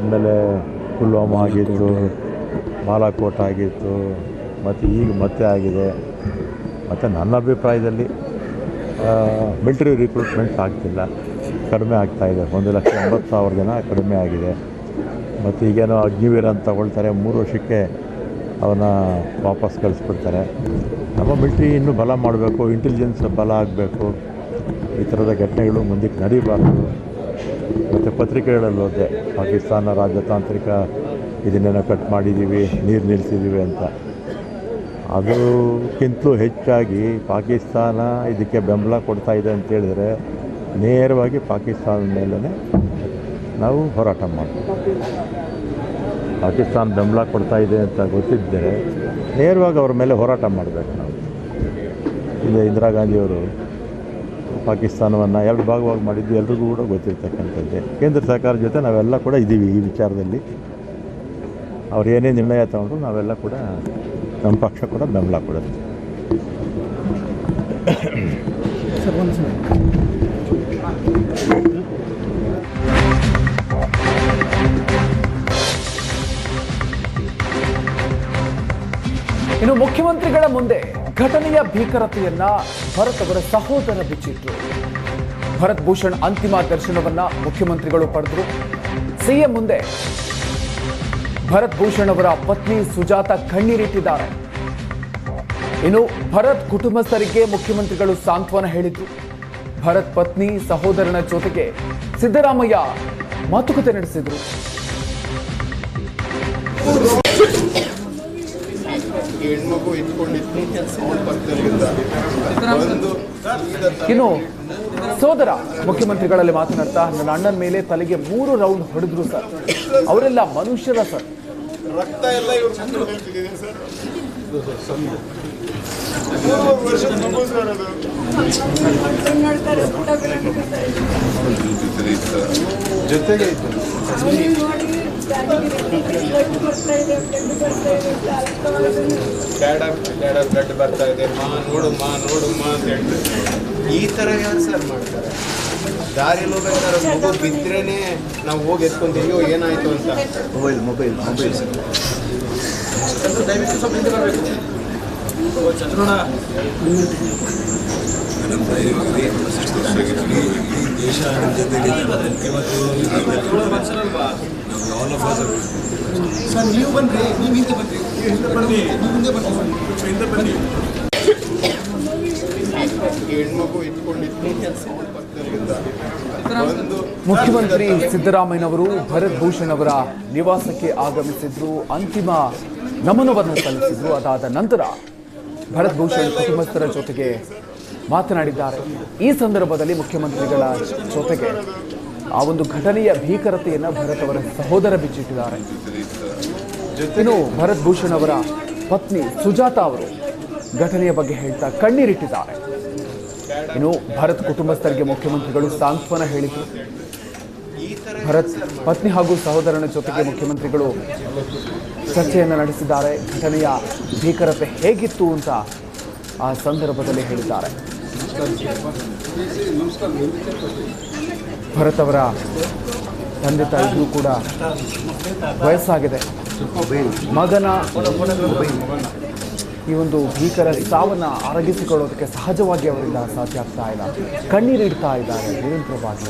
ಆಮೇಲೆ ಪುಲ್ವಾಮ ಆಗಿತ್ತು, ಬಾಲಾಕೋಟ್ ಆಗಿತ್ತು, ಮತ್ತು ಈಗ ಮತ್ತೆ ಆಗಿದೆ. ಮತ್ತು ನನ್ನ ಅಭಿಪ್ರಾಯದಲ್ಲಿ ಮಿಲ್ಟ್ರಿ ರಿಕ್ರೂಟ್ಮೆಂಟ್ ಆಗ್ತಿಲ್ಲ. ಕಡಿಮೆ ಆಗ್ತಾಯಿದೆ ಒಂದು ಲಕ್ಷ ಎಂಬತ್ತು ಸಾವಿರ ಜನ ಕಡಿಮೆ ಆಗಿದೆ. ಮತ್ತು ಈಗೇನೋ ಅಗ್ನಿವೀರ ಅಂತ ತಗೊಳ್ತಾರೆ. ಮೂರು ವರ್ಷಕ್ಕೆ ಅವನ್ನ ವಾಪಸ್ ಕಳಿಸ್ಬಿಡ್ತಾರೆ ನಮ್ಮ ಮಿಲ್ಟ್ರಿ ಇನ್ನೂ ಬಲ ಮಾಡಬೇಕು ಇಂಟೆಲಿಜೆನ್ಸ್ ಬಲ ಆಗಬೇಕು. ಈ ಥರದ ಘಟನೆಗಳು ಮುಂದಕ್ಕೆ ನಡೀಬಾರ್ದು. ಮತ್ತು ಪತ್ರಿಕೆಗಳಲ್ಲಿ ಓದಿದೆ ಪಾಕಿಸ್ತಾನ ರಾಜತಾಂತ್ರಿಕ ಇದನ್ನೇನೋ ಕಟ್ ಮಾಡಿದ್ದೀವಿ, ನೀರು ನಿಲ್ಲಿಸಿದ್ದೀವಿ ಅಂತ. ಅದಕ್ಕಿಂತಲೂ ಹೆಚ್ಚಾಗಿ ಪಾಕಿಸ್ತಾನ ಇದಕ್ಕೆ ಬೆಂಬಲ ಕೊಡ್ತಾ ಇದೆ ಅಂತೇಳಿದರೆ ನೇರವಾಗಿ ಪಾಕಿಸ್ತಾನದ ಮೇಲೇ ನಾವು ಹೋರಾಟ ಮಾಡ್ತೀವಿ. ಪಾಕಿಸ್ತಾನ ಬೆಂಬಲ ಕೊಡ್ತಾ ಇದೆ ಅಂತ ಗೊತ್ತಿದ್ದರೆ ನೇರವಾಗಿ ಅವ್ರ ಮೇಲೆ ಹೋರಾಟ ಮಾಡಬೇಕು ನಾವು. ಇಲ್ಲ ಇಂದಿರಾ ಗಾಂಧಿಯವರು ಪಾಕಿಸ್ತಾನವನ್ನು ಎರಡು ಭಾಗವಾಗಿ ಮಾಡಿದ್ದು ಎಲ್ರಿಗೂ ಕೂಡ ಗೊತ್ತಿರ್ತಕ್ಕಂಥದ್ದೇ. ಕೇಂದ್ರ ಸರ್ಕಾರ ಜೊತೆ ನಾವೆಲ್ಲ ಕೂಡ ಇದ್ದೀವಿ ಈ ವಿಚಾರದಲ್ಲಿ. ಅವ್ರು ಏನೇ ನಿರ್ಣಯ ತಗೊಂಡ್ರು ನಾವೆಲ್ಲ ಕೂಡ ನಮ್ಮ ಪಕ್ಷ ಕೂಡ ಬೆಂಬಲ ಕೊಡುತ್ತೆ. ಇನ್ನು ಮುಖ್ಯಮಂತ್ರಿಗಳ ಮುಂದೆ ಘಟನೆಯ ಭೀಕರತೆಯನ್ನ ಭರತ್ ಅವರ ಸಹೋದರ ಬಿಚ್ಚಿಟ್ರು ಭರತ್ ಭೂಷಣ್ ಅಂತಿಮ ದರ್ಶನವನ್ನ ಮುಖ್ಯಮಂತ್ರಿಗಳು ಪಡೆದರು. ಸಿಎಂ ಮುಂದೆ ಭರತ್ ಭೂಷಣ್ ಅವರ ಪತ್ನಿ ಸುಜಾತ ಕಣ್ಣೀರಿಟ್ಟಿದ್ದಾರೆ. ಇನ್ನು ಭರತ್ ಕುಟುಂಬಸ್ಥರಿಗೆ ಮುಖ್ಯಮಂತ್ರಿಗಳು ಸಾಂತ್ವನ ಹೇಳಿದ್ರು. ಭರತ್ ಪತ್ನಿ ಸಹೋದರನ ಜೊತೆಗೆ ಸಿದ್ದರಾಮಯ್ಯ ಮಾತುಕತೆ ನಡೆಸಿದ್ರು. ಹೆಣ್ಮಗು ಇಟ್ಕೊಂಡಿತ್ತು ಒಂದು ಇನ್ನು ಸೋದರ ಮುಖ್ಯಮಂತ್ರಿಗಳಲ್ಲಿ ಮಾತನಾಡ್ತಾ ನನ್ನ ಅಣ್ಣನ ಮೇಲೆ ತಲೆಗೆ ಮೂರು ರೌಂಡ್ ಹೊಡೆದ್ರು ಸರ್. ಅವರೆಲ್ಲ ಮನುಷ್ಯರ ಸರ್. ರಕ್ತ ಎಲ್ಲ ಜೊತೆಗೆ ಮಕ್ಕಳು ಸರ್ ಸರ್ ಜೊತೆಗೆ ಡ್ಯಾಡ ಡ್ಯಾಡ ಬ್ಲಡ್ ಬರ್ತಾ ಇದೆ. ಮಾ ನೋಡು ಮಾ ನೋಡು ಮಾ ಅಂತ ಹೇಳ್ತಾರೆ ಈ ಥರ ಯಾರು ಸರ್ ಮಾಡ್ತಾರೆ? ದಾರಿಯಲ್ಲಿ ಹೋಗ್ಬೇಕಾದ್ರೆ ಮಗು ಬಿದ್ರೇನೆ ನಾವು ಹೋಗಿ ಎತ್ಕೊಂತೀವಿ. ಅಯ್ಯೋ ಏನಾಯ್ತು ಅಂತ. ಮೊಬೈಲ್ ಮೊಬೈಲ್ ಮೊಬೈಲ್ ದಯವಿಟ್ಟು ಸ್ವಲ್ಪ ಹಿಂದೆ ಬರಬೇಕು. ಚಂದ್ರಣ್ಣ ಸರ್ ನೀವು ನೀವು ಹಿಂದೆ ಬನ್ನಿ ಹಿಂದೆ ಬನ್ನಿ ನೀವು ಹಿಂದೆ ಬನ್ನಿ. ಹಿಂದೆ ಬನ್ನಿ. ಹೆಣ್ಮಗು ಇಟ್ಕೊಂಡಿತ್ತು ಅವನ ಮುಖ್ಯಮಂತ್ರಿ ಸಿದ್ದರಾಮಯ್ಯನವರು ಭರತ್ ಭೂಷಣ್ ಅವರ ನಿವಾಸಕ್ಕೆ ಆಗಮಿಸಿದ್ರು. ಅಂತಿಮ ನಮನವನ್ನು ಸಲ್ಲಿಸಿದ್ರು. ಅದಾದ ನಂತರ ಭರತ್ ಭೂಷಣ್ ಕುಟುಂಬಸ್ಥರ ಜೊತೆಗೆ ಮಾತನಾಡಿದ್ದಾರೆ. ಈ ಸಂದರ್ಭದಲ್ಲಿ ಮುಖ್ಯಮಂತ್ರಿಗಳ ಜೊತೆಗೆ ಆ ಒಂದು ಘಟನೆಯ ಭೀಕರತೆಯನ್ನು ಭರತ್ ಅವರ ಸಹೋದರ ಬಿಚ್ಚಿಟ್ಟಿದ್ದಾರೆ. ಇನ್ನು ಭರತ್ ಭೂಷಣ್ ಅವರ ಪತ್ನಿ ಸುಜಾತ ಅವರು ಘಟನೆಯ ಬಗ್ಗೆ ಹೇಳ್ತಾ ಕಣ್ಣೀರಿಟ್ಟಿದ್ದಾರೆ. ಇನ್ನು ಭರತ್ ಕುಟುಂಬಸ್ಥರಿಗೆ ಮುಖ್ಯಮಂತ್ರಿಗಳು ಸಾಂತ್ವನ ಹೇಳಿದರು. ಭರತ್ ಪತ್ನಿ ಹಾಗೂ ಸಹೋದರನ ಜೊತೆಗೆ ಮುಖ್ಯಮಂತ್ರಿಗಳು ಚರ್ಚೆಯನ್ನು ನಡೆಸಿದ್ದಾರೆ. ಘಟನೆಯ ಭೀಕರತೆ ಹೇಗಿತ್ತು ಅಂತ ಆ ಸಂದರ್ಭದಲ್ಲಿ ಹೇಳಿದ್ದಾರೆ. ಭರತ್ ಅವರ ತಂದೆ ತಾಯಿಗೂ ಕೂಡ ವಯಸ್ಸಾಗಿದೆ. ಮಗನ ಈ ಒಂದು ಭೀಕರ ಸಾವನ್ನ ಅರಗಿಸಿಕೊಳ್ಳೋದಕ್ಕೆ ಸಹಜವಾಗಿ ಅವರಿಂದ ಸಾಧ್ಯ ಆಗ್ತಾ ಇಲ್ಲ. ಕಣ್ಣೀರಿಡ್ತಾ ಇದ್ದಾರೆ ನಿರಂತರವಾಗಿ.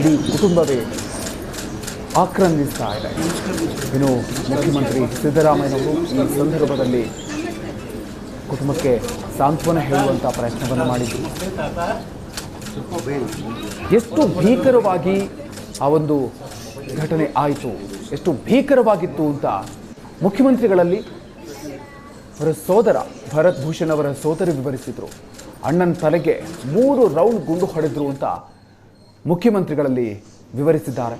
ಇಡೀ ಕುಟುಂಬವೇ ಆಕ್ರಂದಿಸ್ತಾ ಇದೆ. ಇನ್ನು ಮುಖ್ಯಮಂತ್ರಿ ಸಿದ್ದರಾಮಯ್ಯನವರು ಈ ಸಂದರ್ಭದಲ್ಲಿ ಕುಟುಂಬಕ್ಕೆ ಸಾಂತ್ವನ ಹೇಳುವಂಥ ಪ್ರಯತ್ನವನ್ನು ಮಾಡಿದ್ರು. ಎಷ್ಟು ಭೀಕರವಾಗಿ ಆ ಒಂದು ಘಟನೆ ಆಯಿತು, ಎಷ್ಟು ಭೀಕರವಾಗಿತ್ತು ಅಂತ ಮುಖ್ಯಮಂತ್ರಿಗಳಲ್ಲಿ ಅವರ ಸೋದರ ಭರತ್ ಭೂಷಣ್ ಅವರ ಸೋದರಿ ವಿವರಿಸಿದರು. ಅಣ್ಣನ ತಲೆಗೆ ಮೂರು ರೌಂಡ್ ಗುಂಡು ಹೊಡೆದ್ರು ಅಂತ ಮುಖ್ಯಮಂತ್ರಿಗಳಲ್ಲಿ ವಿವರಿಸಿದ್ದಾರೆ.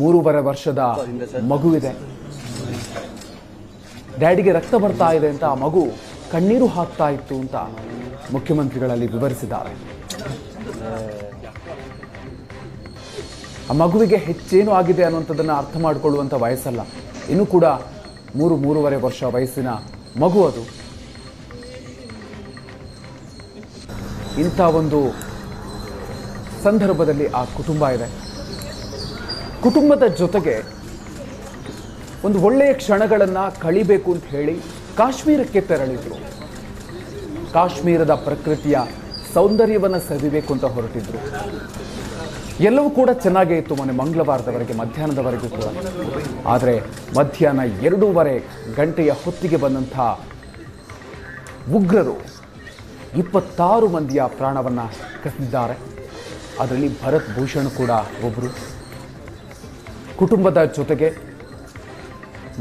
ಮೂರುವರೆ ವರ್ಷದ ಮಗುವಿದೆ. ಡ್ಯಾಡಿಗೆ ರಕ್ತ ಬರ್ತಾ ಇದೆ ಅಂತ ಆ ಮಗು ಕಣ್ಣೀರು ಹಾಕ್ತಾ ಇತ್ತು ಅಂತ ಮುಖ್ಯಮಂತ್ರಿಗಳಲ್ಲಿ ವಿವರಿಸಿದ್ದಾರೆ. ಆ ಮಗುವಿಗೆ ಹೆಚ್ಚೇನು ಆಗಿದೆ ಅನ್ನುವಂಥದ್ದನ್ನು ಅರ್ಥ ಮಾಡಿಕೊಳ್ಳುವಂಥ ವಯಸ್ಸಲ್ಲ. ಇನ್ನೂ ಕೂಡ ಮೂರು, ಮೂರುವರೆ ವರ್ಷ ವಯಸ್ಸಿನ ಮಗು ಅದು. ಇಂಥ ಒಂದು ಸಂದರ್ಭದಲ್ಲಿ ಆ ಕುಟುಂಬ ಇದೆ. ಕುಟುಂಬದ ಜೊತೆಗೆ ಒಂದು ಒಳ್ಳೆಯ ಕ್ಷಣಗಳನ್ನು ಕಳಿಬೇಕು ಅಂತ ಹೇಳಿ ಕಾಶ್ಮೀರಕ್ಕೆ ತೆರಳಿದ್ರು. ಕಾಶ್ಮೀರದ ಪ್ರಕೃತಿಯ ಸೌಂದರ್ಯವನ್ನು ಸವಿಬೇಕು ಅಂತ ಹೊರಟಿದ್ರು. ಎಲ್ಲವೂ ಕೂಡ ಚೆನ್ನಾಗೇ ಇತ್ತು ಮೊನ್ನೆ ಮಂಗಳವಾರದವರೆಗೆ, ಮಧ್ಯಾಹ್ನದವರೆಗೂ ಕೂಡ. ಆದರೆ ಮಧ್ಯಾಹ್ನ ಎರಡೂವರೆ ಗಂಟೆಯ ಹೊತ್ತಿಗೆ ಬಂದಂಥ ಉಗ್ರರು ಇಪ್ಪತ್ತಾರು ಮಂದಿಯ ಪ್ರಾಣವನ್ನು ಕಸಿದ್ದಾರೆ ಅದರಲ್ಲಿ ಭರತ್ ಭೂಷಣ್ ಕೂಡ ಒಬ್ಬರು ಕುಟುಂಬದ ಜೊತೆಗೆ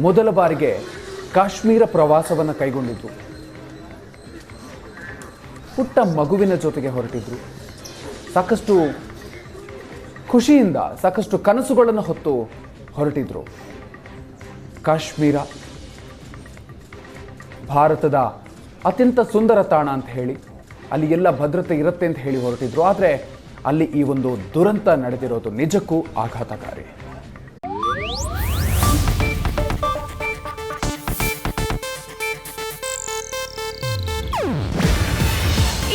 ಮೊದಲ ಬಾರಿಗೆ ಕಾಶ್ಮೀರ ಪ್ರವಾಸವನ್ನು ಕೈಗೊಂಡಿದ್ರು. ಪುಟ್ಟ ಮಗುವಿನ ಜೊತೆಗೆ ಹೊರಟಿದ್ರು. ಸಾಕಷ್ಟು ಖುಷಿಯಿಂದ, ಸಾಕಷ್ಟು ಕನಸುಗಳನ್ನು ಹೊತ್ತು ಹೊರಟಿದ್ರು. ಕಾಶ್ಮೀರ ಭಾರತದ ಅತ್ಯಂತ ಸುಂದರ ತಾಣ ಅಂತ ಹೇಳಿ, ಅಲ್ಲಿ ಎಲ್ಲ ಭದ್ರತೆ ಇರುತ್ತೆ ಅಂತ ಹೇಳಿ ಹೊರಟಿದ್ರು. ಆದರೆ ಅಲ್ಲಿ ಈ ಒಂದು ದುರಂತ ನಡೆದಿರೋದು ನಿಜಕ್ಕೂ ಆಘಾತಕಾರಿ.